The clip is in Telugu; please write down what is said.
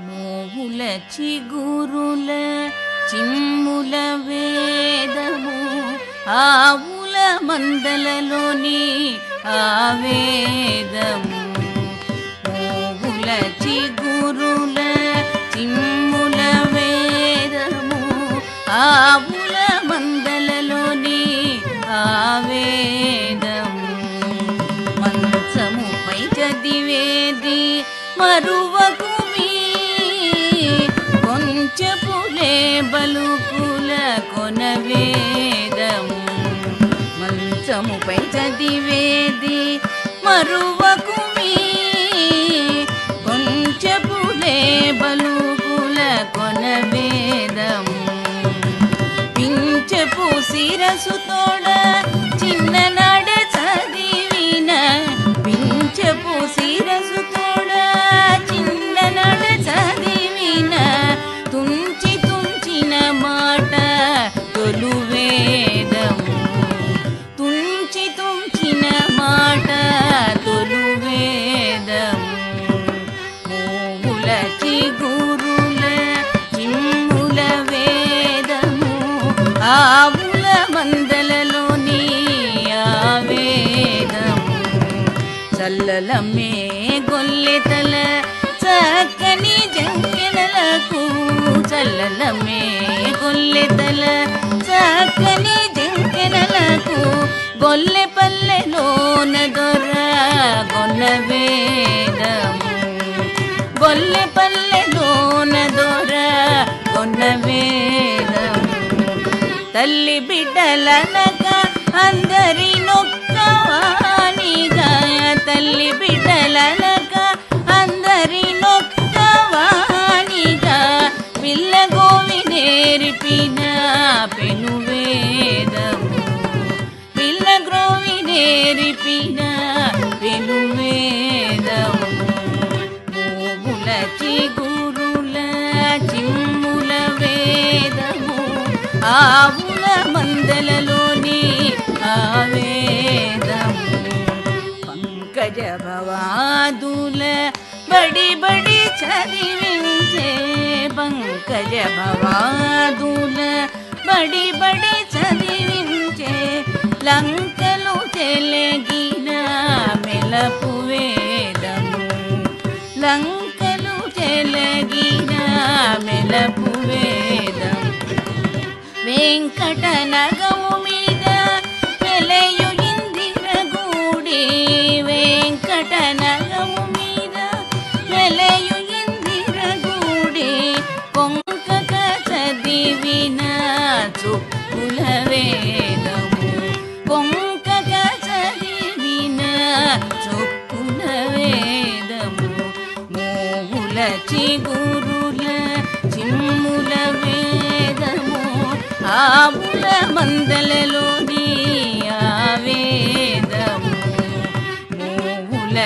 మోగుల చిగురుల చిమ్ముల వేదము ఆవుల మందలలోని ఆ వేదము మోగుల చిగురుల చిమ్ముల వేదము ఆవుల మందలలోని ఆ వేదము మంచముపై చదివేది మరువ బలుకుల కొన వేదము. మంచముపై చదివేది మరువకు కొంచెపులే బలుకుల కొన వేదము. పింఛపు శిరసు తోడ మోగుల చిగురుల చిమ్ముల వేదము ఆవుల మందలలోని ఆ వేదము చల్లలమ్మే గొల్లెతల చక్కని జంకెనలకు. చల్లలమ్మే గొల్లెతల చక్కని జంకెనలకు. గొల్లె పల్లెలోన దొర గొల్లవే తల్లి బిడ్డలనక అందరి నొక్కవాణిగా తల్లి బిడ్డలనక అందరి నొక్కవాణిగా పిల్ల గోవి నేర్పిన పెను వేదము పిల్ల గ్రోవి నేర్పిన ఆవుల మందలలోని ఆ పంకజ భవాదుల బడి బడి చదివించే పంకజ భవాదుల బడి బడి చదివించే లంకలు తెలిగిన మెలపు వేదము. లంకలు తెలిగిన మెలపు వేదం వెంకట నగము మీద వెలయు ఇందిరగూడి వెంకట నగము మీద వెలయు ఇందిరగూడి కొంక చదివిన చుక్కుల వేదము. కొంక చదివిన చుక్కుల వేదము. మూల చిగురుల ఆవుల మందలలోని ఆవేదము. వేదము మోగుల